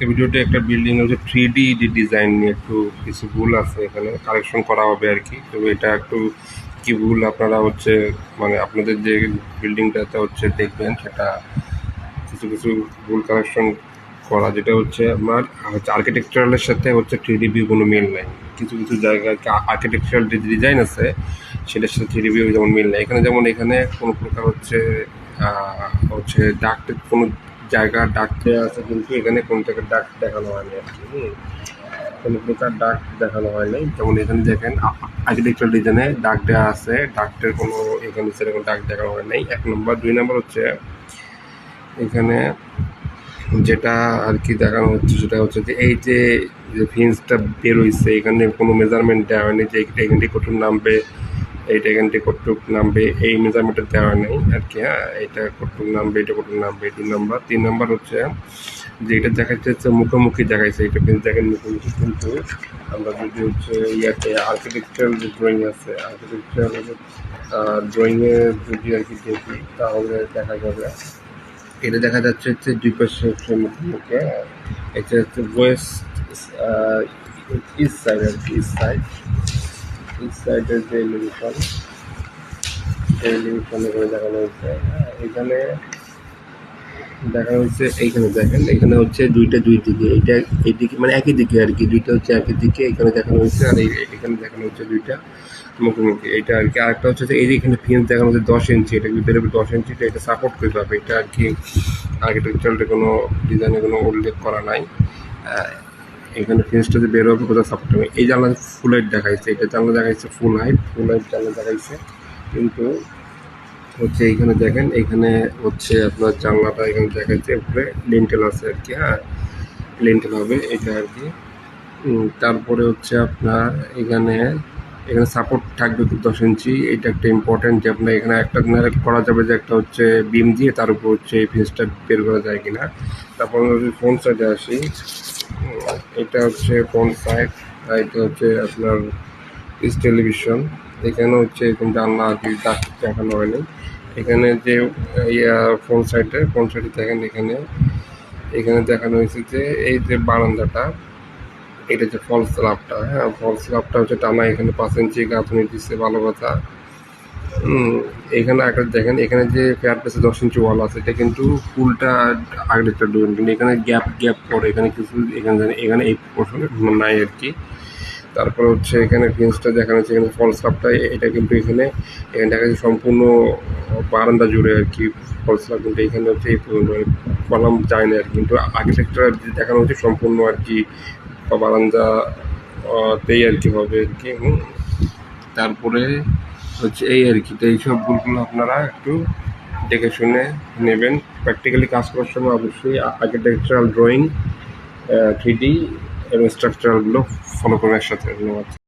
এই ভিডিওতে একটা বিল্ডিং হচ্ছে থ্রি ডি যে ডিজাইন নিয়ে একটু কিছু ভুল আছে এখানে কারেকশন করা হবে আর কি। তো এটা একটু কি ভুল আপনারা হচ্ছে মানে আপনাদের যে বিল্ডিংটাতে হচ্ছে দেখবেন, সেটা কিছু কিছু ভুল কারেকশন করা, যেটা হচ্ছে আমার হচ্ছে আর্কিটেকচারালের সাথে হচ্ছে থ্রি ডি ভিউ কোনো মিল নাই। কিছু কিছু জায়গায় আর্কিটেকচারাল যে ডিজাইন আছে, সেটার সাথে থ্রি ডি ভিউ যেমন মিল নেই। এখানে যেমন এখানে কোনো প্রকার হচ্ছে হচ্ছে ডাকতে কোনো জায়গা ডাক দেওয়া আছে কিন্তু এখানে কোন জায়গায় ডাক দেখানো হয়নি আর কি। কোনো প্রকার ডাক দেখানো হয় নাই যেমন এখানে দেখেন আর্কিটেকচারাল ডিজাইনে ডাক দেওয়া আছে। ডাকটার কোনো এখানে সেরকম ডাক দেখানো হয় নাই। এক নম্বর, দুই নম্বর হচ্ছে এখানে যেটা আর কি দেখানো হচ্ছে সেটা হচ্ছে যে এই যে ফিন্সটা বেরোইছে এখানে কোনো মেজারমেন্ট দেওয়া হয়নি যে এখান কতটুক নামবে। এইটা এখান থেকে কতটুক নামবে, এই মেজারমেন্টটা দেওয়া নেই আর কি হ্যাঁ? এটা কতটুক নামবে, এটা কতটুক নামবে, তিন নম্বর। তিন নম্বর হচ্ছে, যে এটা দেখাচ্ছে হচ্ছে মুখোমুখি দেখাইছে, এটা ফিন্স দেখেন মুখোমুখি কিন্তু আমরা যদি হচ্ছে ইয়াতে আর্কিটেকচারাল যে ড্রয়িং আছে আর্কিটেকচারাল ড্রয়িংয়ে যদি আর কি দেখি, তাহলে দেখা যাবে। এটা দেখা যাচ্ছে হচ্ছে দুই পাশে হচ্ছে মুখোমুখি হ্যাঁ। এটা হচ্ছে ওয়েস্ট ইস্ট সাইড আর কি ইস্ট সাইড ইস্ট সাইডের যে এলিভেশন সেই এলিভেশন এখানে দেখানো হয়েছে হ্যাঁ, এখানে দেখানো হচ্ছে এইখানে দেখেন এখানে হচ্ছে দুইটা দুই দিকে এইটা এইদিকে মানে একই দিকে আর কি দুইটা হচ্ছে একই দিকে এখানে দেখানো হচ্ছে আর এই এখানে দেখানো হচ্ছে দুইটা মুখোমুখি। এটা আর কি আরেকটা হচ্ছে এই যে এখানে ফিন্স দেখানো হচ্ছে দশ ইঞ্চি এটা ভিতরে দশ ইঞ্চিটা এটা সাপোর্ট করতে হবে। এটা আর কি আর্কিটেকচারালটা কোনো ডিজাইনে কোনো উল্লেখ করা নাই। এখানে ফিন্সটা যে বের হবে কোথাও সাপোর্ট এই জানলা ফুল হাইট দেখাইছে, এটা জানলা দেখাইছে ফুল হাইট ফুল হাইট জানলা দেখাইছে, কিন্তু হচ্ছে এইখানে দেখেন, এখানে হচ্ছে আপনার জানলাটা এখানে দেখাচ্ছে উপরে লিন্টেল আছে আর কি হ্যাঁ? লিন্টেল হবে এটা আর কি তারপরে হচ্ছে আপনার এখানে এখানে সাপোর্ট থাকবে দশ ইঞ্চি, এটা একটা ইম্পর্টেন্ট যে আপনার এখানে একটা করা যাবে যে একটা হচ্ছে বিম দিয়ে তার উপর হচ্ছে এই ফেসটা বের করা যায় কিনা। তারপর ফোন সাইডে আসি এটা হচ্ছে সাইড আর এটা হচ্ছে আপনার টেলিভিশন এখানে হচ্ছে এরকম জানলা আর কি দেখানো হয়নি। এখানে যে ইয়া ফোন সাইডে ফোন সাইডে দেখেন এখানে। এখানে দেখানো হয়েছে যে, এই যে বারান্দাটা, এটা যে ফলস স্ল্যাবটা হ্যাঁ ফলস স্ল্যাবটা হচ্ছে টানা এখানে পাঁচ ইঞ্চি গাঁথনি দিচ্ছে ভালো কথা। এখানে একটা দেখেন এখানে যে ফেয়ার পেসে দশ ইঞ্চি ওয়াল আছে এটা কিন্তু ফুলটা আর্কিটেকচার ডুবেন কিন্তু এখানে গ্যাপ গ্যাপ পরে এখানে কিছু এখানে এখানে এই পোর্শনে নাই আর কি। তারপরে হচ্ছে এখানে ফিন্সটা দেখানো হচ্ছে এখানে ফলস স্ল্যাবটা এটা কিন্তু এখানে এখানে দেখা যাচ্ছে সম্পূর্ণ বারান্দা জুড়ে আর কি ফলস স্ল্যাব কিন্তু এখানে হচ্ছে এই মানে কলাম যায় না আর কিন্তু আর্কিটেকচার দেখানো হচ্ছে সম্পূর্ণ আর কি বারান্দা আহ, তেই আর কি হবে আর কি তারপরে হচ্ছে এই আর কি। তো এইসব ভুলগুলো আপনারা একটু দেখে শুনে নেবেন। প্র্যাকটিক্যালি কাজ করার সময় অবশ্যই আর্কিটেকচারাল ড্রয়িং থ্রিডি এবং স্ট্রাকচারালগুলো ফলো করার সাথে ধন্যবাদ।